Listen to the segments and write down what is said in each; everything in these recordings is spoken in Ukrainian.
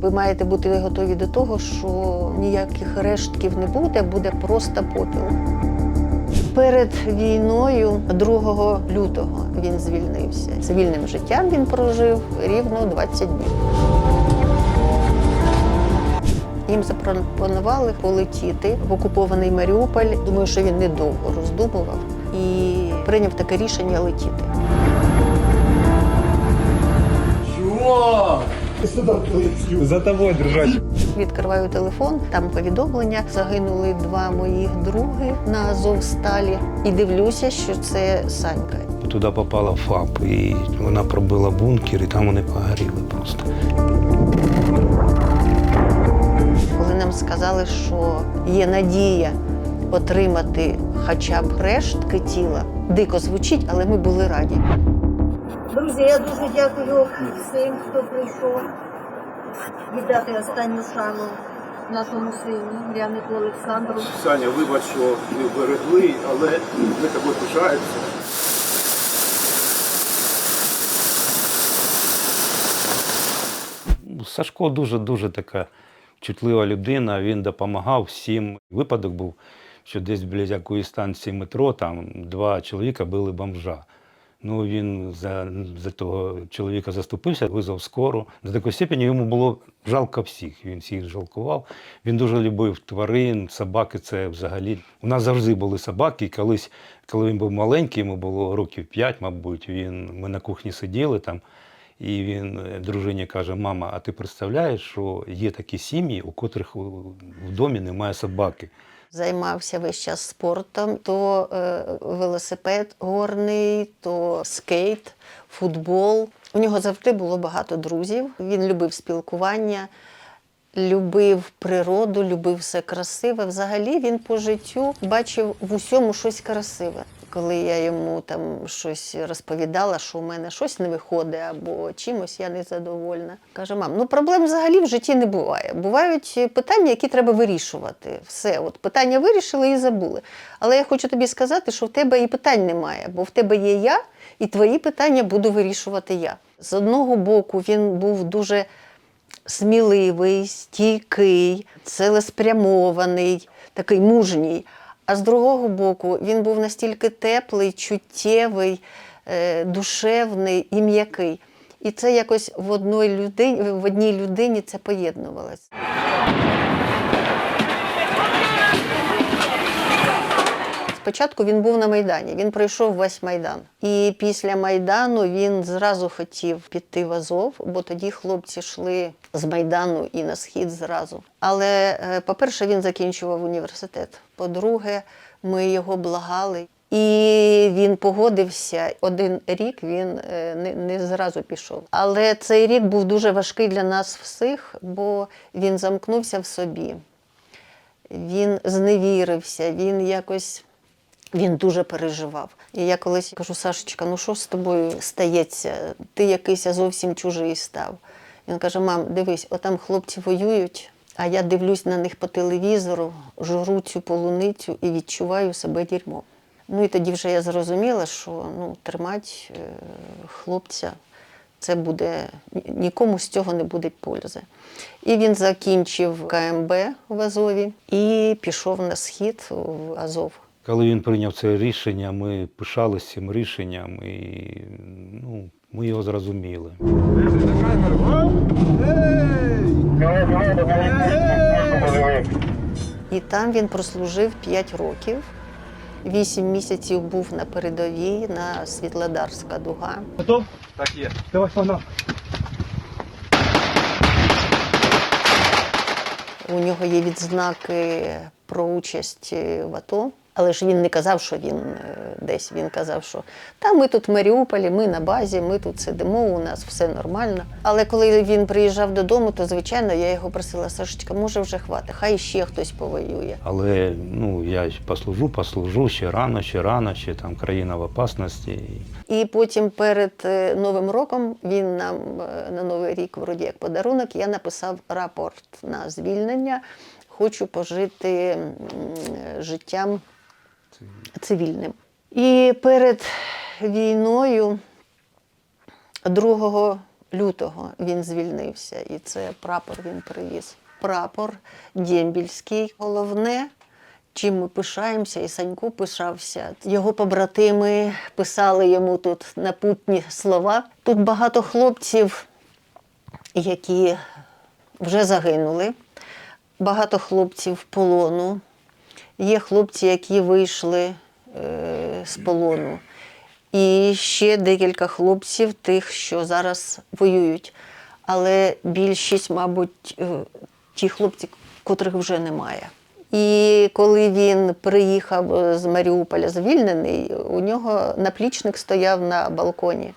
Ви маєте бути готові до того, що ніяких рештків не буде, буде просто попіл. Перед війною, 2 лютого, він звільнився. Цивільним життям він прожив рівно 20 днів. Їм запропонували полетіти в окупований Маріуполь. Думаю, що він недовго роздумував і прийняв таке рішення летіти. Чувак! За тобой держать. Відкриваю телефон, там повідомлення. Загинули два моїх други на Азовсталі. І дивлюся, що це Санька. Туди попала ФАП, і вона пробила бункер, і там вони погоріли просто. Коли нам сказали, що є надія отримати хоча б рештки тіла, дико звучить, але ми були раді. Друзі, я дуже дякую всім, хто прийшов віддати останню шану нашому сину Рянику Олександру. Саня, вибач, що не берегли, але ми тобою пишаємося. Сашко дуже-дуже така чутлива людина, він допомагав всім. Випадок був, що десь біля якоїсь станції метро там два чоловіка били бомжа. Ну, він за, за того чоловіка заступився, визвав скору. До такої степені йому було жалко всіх. Він всіх жалкував. Він дуже любив тварин, собаки це взагалі. У нас завжди були собаки. І колись, коли він був маленький, йому було років 5, мабуть, він, ми на кухні сиділи там. І він дружині каже: Мама, а ти представляєш, що є такі сім'ї, у котрих в домі немає собаки. Займався весь час спортом: то е, велосипед горний, то скейт, футбол. У нього завжди було багато друзів. Він любив спілкування, любив природу, любив все красиве. Взагалі він по життю бачив в усьому щось красиве. Коли я йому там щось розповідала, що у мене щось не виходить або чимось я не задовольна. Каже, мам, ну проблем взагалі в житті не буває. Бувають питання, які треба вирішувати. Все, от питання вирішили і забули. Але я хочу тобі сказати, що в тебе і питань немає, бо в тебе є я, і твої питання буду вирішувати я. З одного боку, він був дуже сміливий, стійкий, цілеспрямований, такий мужній. А з другого боку, він був настільки теплий, чуттєвий, е, душевний і м'який. І це якось в одній людині, в одній людині це поєднувалося. Спочатку він був на Майдані, він пройшов весь Майдан. І після Майдану він зразу хотів піти в Азов, бо тоді хлопці йшли з Майдану і на схід зразу. Але, е, по-перше, він закінчував університет. По-друге, ми його благали. І він погодився. Один рік він е, не, не зразу пішов. Але цей рік був дуже важкий для нас всіх, бо він замкнувся в собі він зневірився, він якось він дуже переживав. І я колись кажу, Сашечка, ну що з тобою стається? Ти якийсь зовсім чужий став. Він каже: мам, дивись, отам хлопці воюють, а я дивлюсь на них по телевізору, жру цю полуницю і відчуваю себе дерьмом. Ну і тоді вже я зрозуміла, що ну, тримати е, хлопця це буде нікому з цього не буде пользи. І він закінчив КМБ в Азові і пішов на схід в Азов. Коли він прийняв це рішення, ми пишалися цим рішенням і ну, ми його зрозуміли. І там він прослужив 5 років. Вісім місяців був на передовій на Світлодарська дуга. Готов? Так є. Давай фонарь. У нього є відзнаки про участь в АТО. Але ж він не казав, що він е, десь. Він казав, що та ми тут в Маріуполі, ми на базі, ми тут сидимо, у нас все нормально. Але коли він приїжджав додому, то звичайно я його просила, Сашечка, може вже хватить, хай ще хтось повоює. Але ну, я послужу, послужу, ще рано, ще рано, ще там країна в опасності. І потім перед е, Новим роком він нам е, на Новий рік, вроді як подарунок, я написав рапорт на звільнення. Хочу пожити життям цивільним. І перед війною 2 лютого він звільнився, і це прапор він привіз. Прапор Дємбільський. Головне, чим ми пишаємося, і Санько пишався. Його побратими писали йому тут напутні слова. Тут багато хлопців, які вже загинули, багато хлопців полону. Є хлопці, які вийшли е, з полону. І ще декілька хлопців, тих, що зараз воюють. Але більшість, мабуть, е, ті хлопці, котрих вже немає. І коли він приїхав е, з Маріуполя звільнений, у нього наплічник стояв на балконі.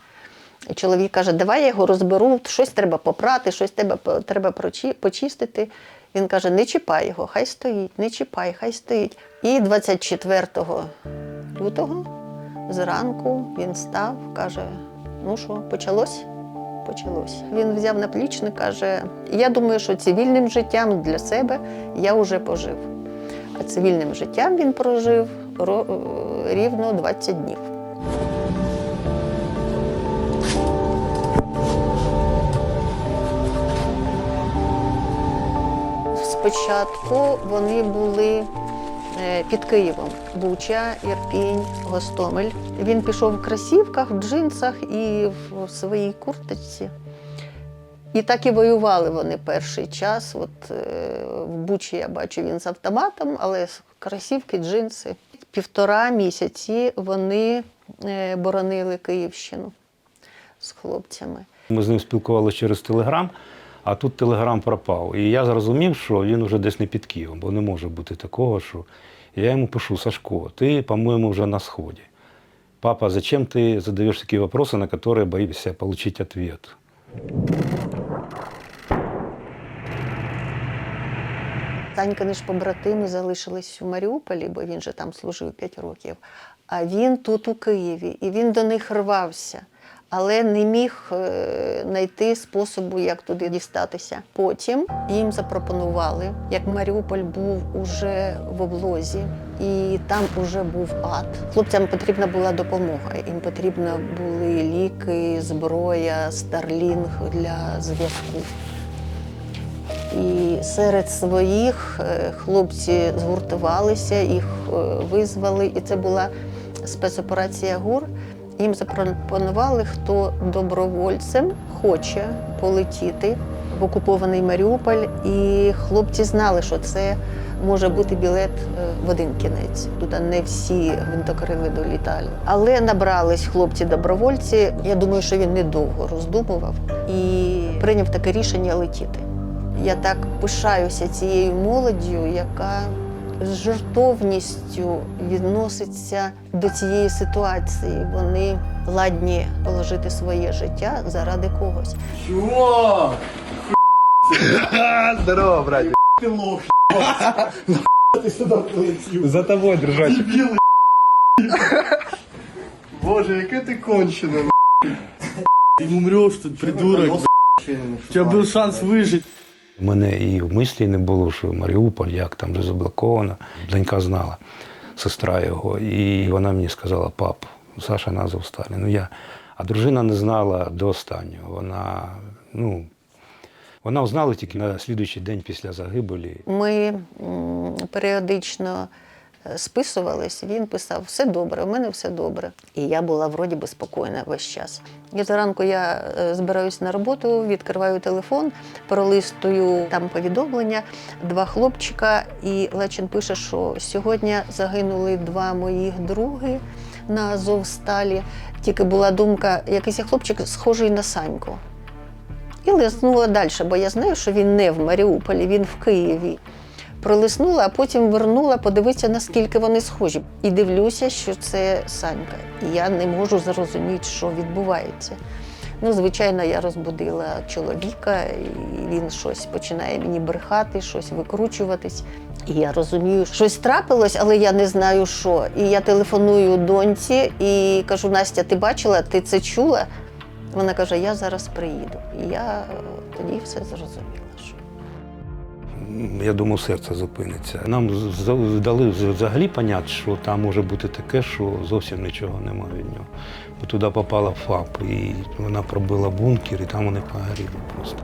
І чоловік каже: Давай я його розберу, щось треба попрати, щось треба, треба почистити. Він каже: не чіпай його, хай стоїть, не чіпай, хай стоїть. І 24 лютого зранку він став, каже: ну що, почалось? Почалось. Він взяв наплічник, каже: Я думаю, що цивільним життям для себе я вже пожив. А цивільним життям він прожив е, рівно 20 днів. Спочатку вони були е, під Києвом Буча, Ірпінь, Гостомель. Він пішов в кросівках, в джинсах і в своїй курточці. І так і воювали вони перший час. От е, в Бучі я бачу він з автоматом, але з кросівки, джинси. Півтора місяці вони е, боронили Київщину з хлопцями. Ми з ним спілкувалися через Телеграм, а тут Телеграм пропав. І я зрозумів, що він вже десь не під Києвом, бо не може бути такого, що я йому пишу, Сашко, ти, по-моєму, вже на сході. Папа, зачем ты задаешь такие вопросы, на которые боишься получить ответ? Танькини ж побратими залишились у Маріуполі, бо він же там служив 5 років. А він тут у Києві, і він до них рвався, але не міг е, знайти способу, як туди дістатися. Потім їм запропонували, як Маріуполь був уже в облозі, і там уже був ад. Хлопцям потрібна була допомога. Їм потрібні були ліки, зброя, старлінг для зв'язку. І серед своїх е, хлопці згуртувалися, їх е, визвали. І це була спецоперація ГУР. Їм запропонували, хто добровольцем хоче полетіти в окупований Маріуполь. І хлопці знали, що це може бути білет е, в один кінець. Туди не всі гвинтокрили долітали. Але набрались хлопці-добровольці. Я думаю, що він недовго роздумував і прийняв таке рішення летіти. Я так пишаюся цією молоддю, яка з жертовністю відноситься до цієї ситуації. Вони ладні положити своє життя заради когось. Чувак! Здорово, братик. Ты лох, ты сюда прилетів. За тобой держать. Дебіл, Боже, яке ти кончене, Ты умрешь тут, придурок. У тебя был шанс выжить. У мене і в мислі не було, що Маріуполь, як там вже заблоковано. Донька знала, сестра його, і вона мені сказала, пап, Саша на Азовсталі. Ну я. А дружина не знала до останнього. Вона, ну, вона узнала тільки на слідуючий день після загибелі. Ми періодично списувались, він писав: все добре, у мене все добре. І я була вроді би спокійна весь час. І зранку я е, збираюсь на роботу, відкриваю телефон, пролистую там повідомлення, два хлопчика, і Лечин пише, що сьогодні загинули два моїх други на Азовсталі. Тільки була думка, якийсь хлопчик схожий на Саньку. І лиснула далі, бо я знаю, що він не в Маріуполі, він в Києві. Пролиснула, а потім вернула, подивитися, наскільки вони схожі. І дивлюся, що це Санька. І я не можу зрозуміти, що відбувається. Ну, звичайно, я розбудила чоловіка, і він щось починає мені брехати, щось викручуватись. І я розумію, щось трапилось, але я не знаю, що. І я телефоную доньці і кажу: Настя, ти бачила, ти це чула? Вона каже: Я зараз приїду. І я е, тоді все зрозуміла. Я думав, серце зупиниться. Нам дали взагалі поняти, що там може бути таке, що зовсім нічого немає від нього. Туди попала ФАП, і вона пробила бункер, і там вони погоріли просто.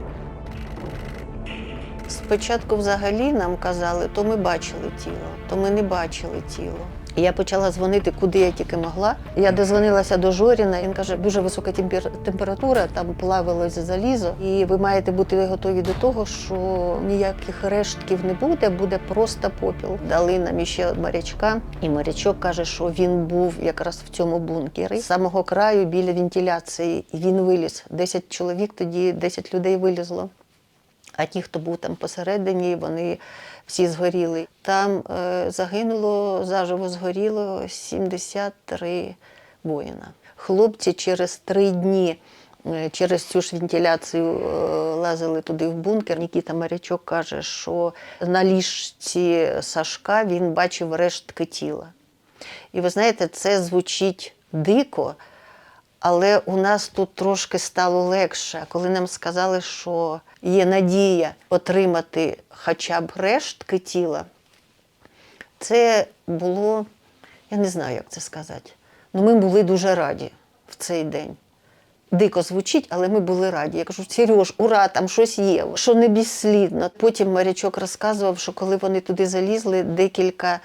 Спочатку взагалі нам казали, то ми бачили тіло, то ми не бачили тіло. І я почала дзвонити, куди я тільки могла. Я дозвонилася до Жоріна. Він каже, дуже висока темпер- температура, там плавилось залізо, і ви маєте бути готові до того, що ніяких рештків не буде, буде просто попіл. Дали нам іще морячка, і морячок каже, що він був якраз в цьому бункері з самого краю біля вентиляції. Він виліз. Десять чоловік тоді, 10 людей вилізло. А ті, хто був там посередині, вони всі згоріли. Там е, загинуло, заживо згоріло 73 воїна. Хлопці через три дні е, через цю ж вентиляцію е, лазили туди в бункер. Нікіта Марячок каже, що на ліжці Сашка він бачив рештки тіла. І ви знаєте, це звучить дико, але у нас тут трошки стало легше, коли нам сказали, що є надія отримати хоча б рештки тіла. Це було, я не знаю, як це сказати. Ну, ми були дуже раді в цей день. Дико звучить, але ми були раді. Я кажу, Сереж, ура, там щось є, що не безслідно. Потім морячок розказував, що коли вони туди залізли, декілька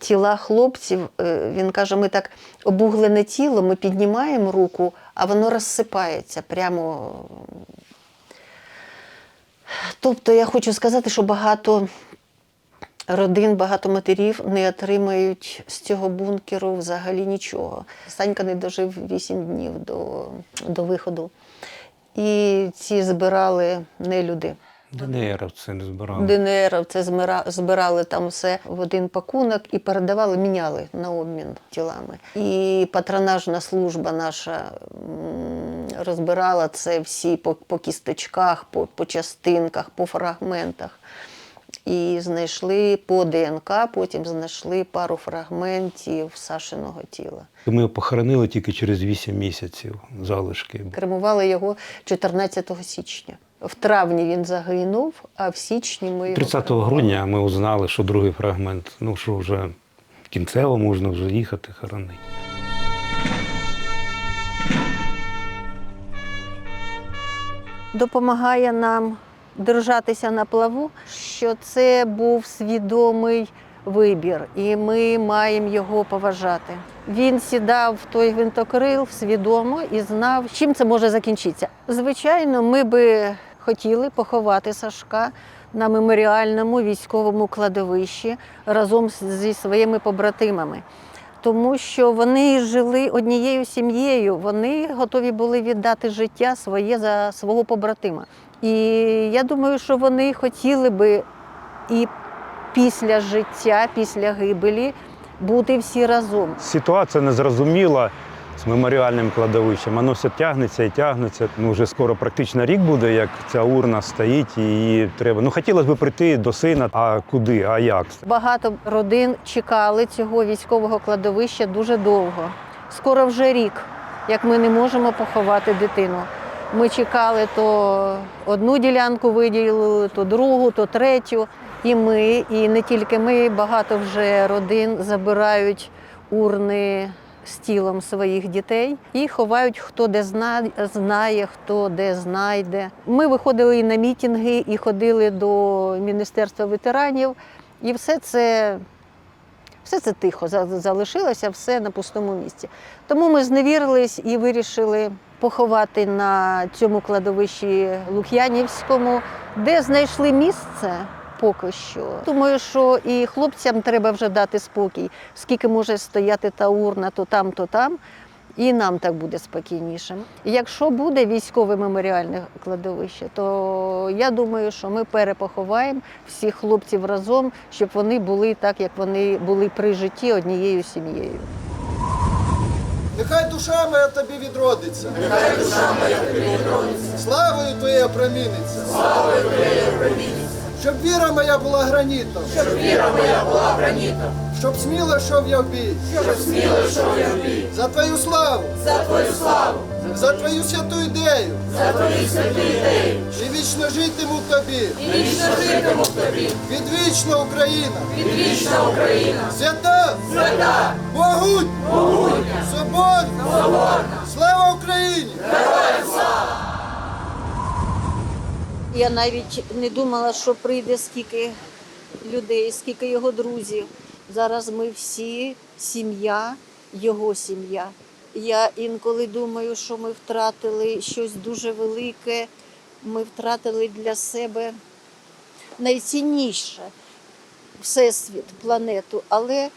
тіла хлопців, е, він каже, ми так обуглене тіло, ми піднімаємо руку, а воно розсипається прямо. Тобто я хочу сказати, що багато родин, багато матерів не отримають з цього бункеру взагалі нічого. Санька не дожив 8 днів до, до виходу. І ці збирали не люди. ДНРовці не збирали. ДНР це збирали там все в один пакунок і передавали, міняли на обмін тілами. І патронажна служба наша розбирала це всі по, по кісточках, по, по частинках, по фрагментах. І знайшли по ДНК, потім знайшли пару фрагментів Сашиного тіла. Ми його похоронили тільки через 8 місяців залишки. Кремували його 14 січня. В травні він загинув, а в січні ми його 30 кремували. грудня ми узнали, що другий фрагмент, ну що вже кінцево можна вже їхати хоронити. допомагає нам держатися на плаву, що це був свідомий вибір, і ми маємо його поважати. Він сідав в той гвинтокрил свідомо і знав, чим це може закінчитися. Звичайно, ми би хотіли поховати Сашка на меморіальному військовому кладовищі разом зі своїми побратимами тому що вони жили однією сім'єю, вони готові були віддати життя своє за свого побратима. І я думаю, що вони хотіли би і після життя, після гибелі бути всі разом. Ситуація незрозуміла з меморіальним кладовищем. Воно все тягнеться і тягнеться. Ну, вже скоро практично рік буде, як ця урна стоїть, і її треба. Ну, хотілося б прийти до сина, а куди, а як? Багато родин чекали цього військового кладовища дуже довго. Скоро вже рік, як ми не можемо поховати дитину. Ми чекали то одну ділянку виділили, то другу, то третю. І ми, і не тільки ми, багато вже родин забирають урни з тілом своїх дітей і ховають хто де знає, хто де знайде. Ми виходили на мітинги, і ходили до Міністерства ветеранів, і все це. Все це тихо за- залишилося, все на пустому місці. Тому ми зневірились і вирішили поховати на цьому кладовищі Лук'янівському, де знайшли місце поки що. Думаю, що і хлопцям треба вже дати спокій, скільки може стояти та урна то там, то там. І нам так буде спокійніше. Якщо буде військове меморіальне кладовище, то я думаю, що ми перепоховаємо всіх хлопців разом, щоб вони були так, як вони були при житті однією сім'єю. Нехай душа моя тобі відродиться. Нехай душа моя тобі відродиться. Славою твоєю проміниться. Славою твоєю проміниться. Щоб віра моя була гранітом. Щоб віра моя була гранітом. Щоб сміло йшов я в бій. Щоб сміло йшов я в бій. За твою славу. За твою славу. За твою святу ідею, за твою святу ідею, і вічно житиму в тобі, і вічно житиму в тобі, відвічна Україна, відвічна Україна, свята, свята, могуть, могутня, соборна, соборна, слава Україні! Я навіть не думала, що прийде скільки людей, скільки його друзів. Зараз ми всі сім'я, його сім'я. Я інколи думаю, що ми втратили щось дуже велике. Ми втратили для себе найцінніше всесвіт, планету. Але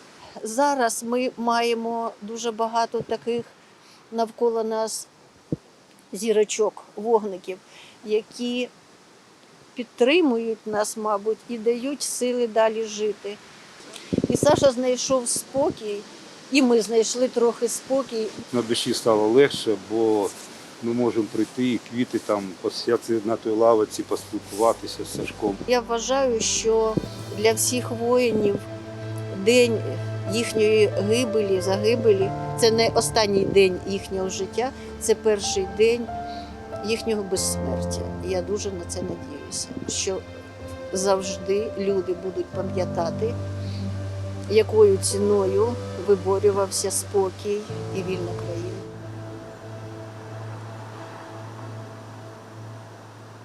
зараз ми маємо дуже багато таких навколо нас зірочок, вогників, які підтримують нас, мабуть, і дають сили далі жити. І Саша знайшов спокій, і ми знайшли трохи спокій. На душі стало легше, бо ми можемо прийти і квіти там посяти на той лавиці, поспілкуватися з Сашком. Я вважаю, що для всіх воїнів день їхньої гибелі, загибелі це не останній день їхнього життя, це перший день їхнього безсмертя. Я дуже на це надіюся, що завжди люди будуть пам'ятати, якою ціною виборювався спокій і вільна країна.